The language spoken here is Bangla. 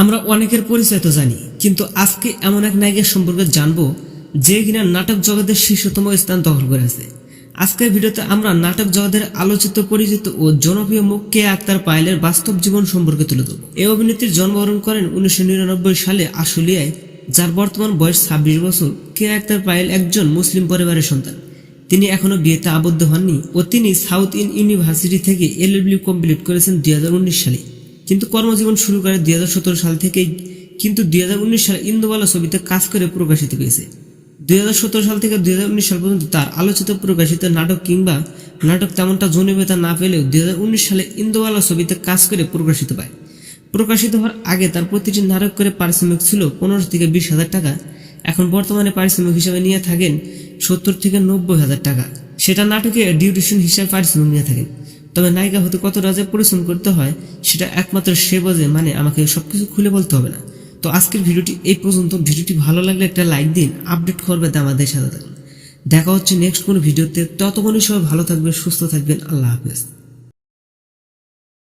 আমরা অনেকের পরিচয় তো জানি, কিন্তু আজকে এমন এক নায়কের সম্পর্কে জানব যে কিনা নাটক জগতের শীর্ষতম স্থান দখল করে আছে। আজকের ভিডিওতে আমরা নাটক জগতের আলোচিত, পরিচিত ও জনপ্রিয় মুখ কে আক্তার পায়েলের বাস্তব জীবন সম্পর্কে তুলে ধরব। এই অভিনেত্রী জন্মগ্রহণ করেন উনিশশো নিরানব্বই সালে আশুলিয়ায়, যার বর্তমান বয়স ছাব্বিশ বছর। কে আক্তার পায়েল একজন মুসলিম পরিবারের সন্তান। তিনি এখনও বিয়েতে আবদ্ধ হননি ও তিনি সাউথ ইন ইউনিভার্সিটি থেকে এলএলবি কমপ্লিট করেছেন দুই হাজার উনিশ সালে। কিন্তু কর্মজীবন শুরু করে দুই হাজার সতেরো সাল থেকেই কিন্তু দুই হাজার উনিশ সালে ইন্দোবালা ছবিতে কাজ করে প্রকাশিত হয়েছে। দু হাজার সতেরো সাল থেকে দুই হাজার উনিশ সাল পর্যন্ত তার আলোচিত প্রকাশিত নাটক কিংবা নাটক তেমনটা জনপ্রিয়তা না পেলেও দুই হাজার উনিশ সালে ইন্দোবালা ছবিতে কাজ করে প্রকাশিত পায় প্রকাশিত হওয়ার আগে তার প্রতিটি নাটক করে পারিশ্রমিক ছিল পনেরো থেকে বিশ হাজার টাকা। এখন বর্তমানে পারিশ্রমিক হিসাবে নিয়ে থাকেন সত্তর থেকে নব্বই হাজার টাকা। সেটা নাটকে ডিউরেশন হিসাবে পারিশ্রমিক নিয়ে থাকেন। তবে নায়িকা হতে কত রাজা পরিশ্রম করতে হয়, সেটা একমাত্র সে বোঝে মানে আমাকে সবকিছু খুলে বলতে হবে না। তো আজকের ভিডিওটি এই পর্যন্ত। ভিডিওটি ভালো লাগলে একটা লাইক দিন, আপডেট করবে আমাদের সাথে দেখা হচ্ছে নেক্সট কোনো ভিডিওতে। ততক্ষণই সবাই ভালো থাকবে সুস্থ থাকবেন। আল্লাহ হাফেজ।